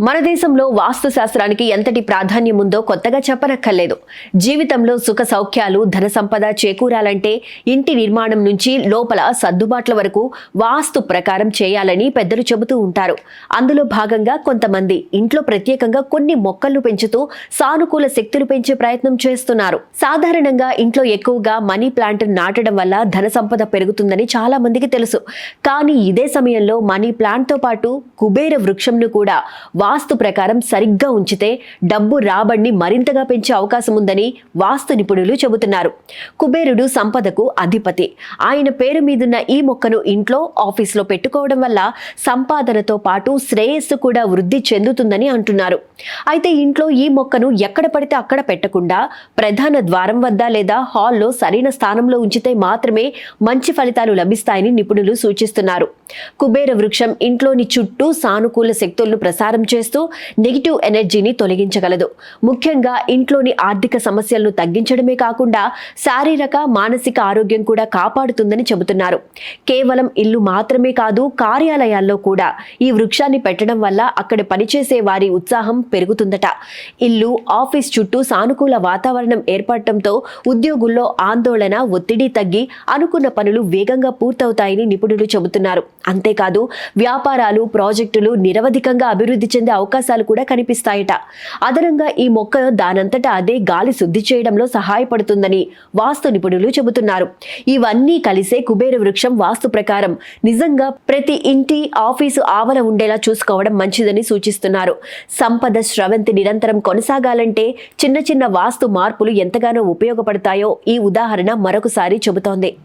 మన దేశంలో వాస్తు శాస్త్రానికి ఎంతటి ప్రాధాన్యం ఉందో కొత్తగా చెప్పనక్కర్లేదు. జీవితంలో సుఖ సౌఖ్యాలు ధన సంపద చేకూరాలంటే ఇంటి నిర్మాణం నుంచి లోపల సర్దుబాట్ల వరకు వాస్తు ప్రకారం చేయాలని పెద్దలు చెబుతూ ఉంటారు. అందులో భాగంగా కొంతమంది ఇంట్లో ప్రత్యేకంగా కొన్ని మొక్కలు పెంచుతూ సానుకూల శక్తులు పెంచే ప్రయత్నం చేస్తున్నారు. సాధారణంగా ఇంట్లో ఎక్కువగా మనీ ప్లాంట్ నాటడం వల్ల ధన సంపద పెరుగుతుందని చాలా మందికి తెలుసు. కానీ ఇదే సమయంలో మనీ ప్లాంట్తో పాటు కుబేర వృక్షంను కూడా వాస్తు ప్రకారం సరిగ్గా ఉంచితే డబ్బు రాబడిని మరింతగా పెంచే అవకాశం ఉందని వాస్తు నిపుణులు చెబుతున్నారు. కుబేరుడు సంపదకు అధిపతి. ఆయన పేరు మీదున్న ఈ మొక్కను ఇంట్లో ఆఫీస్లో పెట్టుకోవడం వల్ల సంపాదనతో పాటు శ్రేయస్సు కూడా వృద్ధి చెందుతుందని అంటున్నారు. అయితే ఇంట్లో ఈ మొక్కను ఎక్కడ పడితే అక్కడ పెట్టకుండా ప్రధాన ద్వారం వద్ద లేదా హాల్లో సరైన స్థానంలో ఉంచితే మాత్రమే మంచి ఫలితాలు లభిస్తాయని నిపుణులు సూచిస్తున్నారు. కుబేర వృక్షం ఇంట్లోని చుట్టూ సానుకూల శక్తులను ప్రసారం చేస్తూ నెగిటివ్ ఎనర్జీని తొలగించగలదు. ముఖ్యంగా ఇంట్లోని ఆర్థిక సమస్యలను తగ్గించడమే కాకుండా శారీరక మానసిక ఆరోగ్యం కూడా కాపాడుతుందని చెబుతున్నారు. కేవలం ఇల్లు మాత్రమే కాదు కార్యాలయాల్లో కూడా ఈ వృక్షాన్ని పెట్టడం వల్ల అక్కడ పనిచేసే వారి ఉత్సాహం పెరుగుతుందట. ఇల్లు ఆఫీస్ చుట్టూ సానుకూల వాతావరణం ఏర్పడటంతో ఉద్యోగుల్లో ఆందోళన ఒత్తిడి తగ్గి అనుకున్న పనులు వేగంగా పూర్తవుతాయని నిపుణులు చెబుతున్నారు. అంతేకాదు వ్యాపారాలు ప్రాజెక్టులు నిరవధికంగా అభివృద్ధి చెంది అవకాశాలు కూడా కనిపిస్తాయట. అదనంగా ఈ మొక్క దానంతటా అదే గాలి శుద్ధి చేయడంలో సహాయపడుతుందని వాస్తు నిపుణులు చెబుతున్నారు. ఇవన్నీ కలిసే కుబేర వృక్షం వాస్తు ప్రకారం నిజంగా ప్రతి ఇంటి ఆఫీసు ఆవల ఉండేలా చూసుకోవడం మంచిదని సూచిస్తున్నారు. సంపద స్రవంతి నిరంతరం కొనసాగాలంటే చిన్న చిన్న వాస్తు మార్పులు ఎంతగానో ఉపయోగపడతాయో ఈ ఉదాహరణ మరొకసారి చెబుతోంది.